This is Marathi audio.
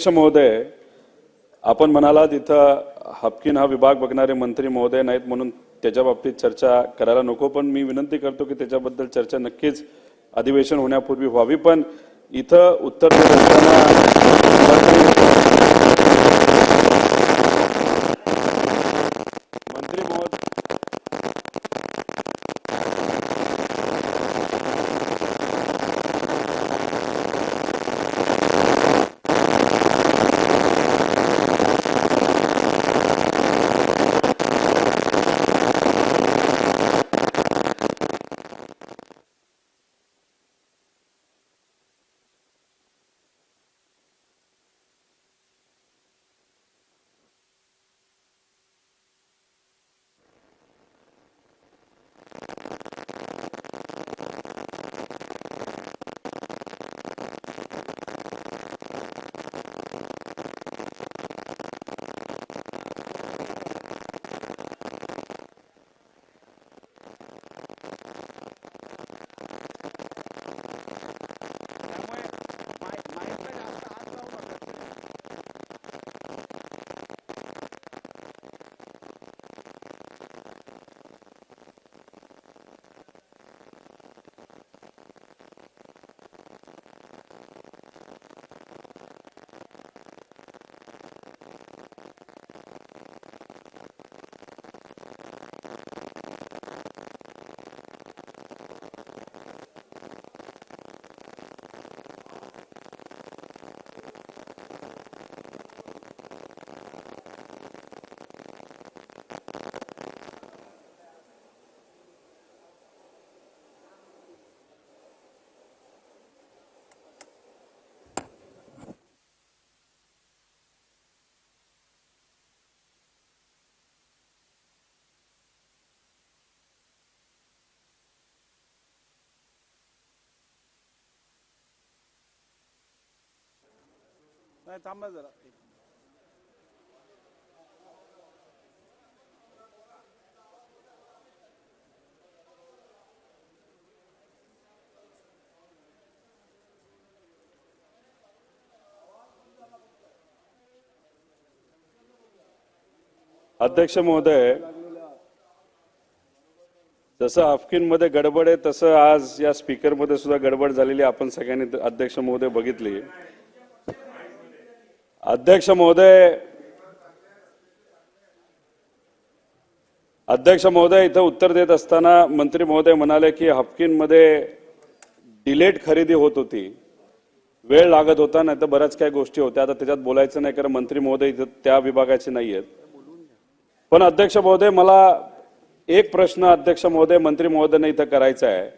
अध्यक्ष महोदय आपण म्हणालात इथं हपकिन हा विभाग बघणारे मंत्री महोदय नाहीत म्हणून त्याच्या बाबतीत चर्चा करायला नको पण मी विनंती करतो की त्याच्याबद्दल चर्चा नक्कीच अधिवेशन होण्यापूर्वी व्हावी. पण इथं उत्तर देत नाही थांबा जरा. अध्यक्ष महोदय जसं हाफकिनमध्ये गडबड आहे तसं आज या स्पीकरमध्ये सुद्धा गडबड झालेली आपण सगळ्यांनी अध्यक्ष महोदय बघितली. अध्यक्ष महोदय अध्यक्ष महोदय इथं उत्तर देत असताना मंत्री महोदय म्हणाले की हफकिनमध्ये डिलेट खरेदी होत होती. वेळ लागत होता नाही तर बऱ्याच काही गोष्टी होत्या. आता त्याच्यात बोलायचं नाही कारण मंत्री महोदय इथं त्या विभागाचे नाही आहेत पण अध्यक्ष महोदय मला एक प्रश्न अध्यक्ष महोदय मंत्री महोदयांना इथं करायचा आहे.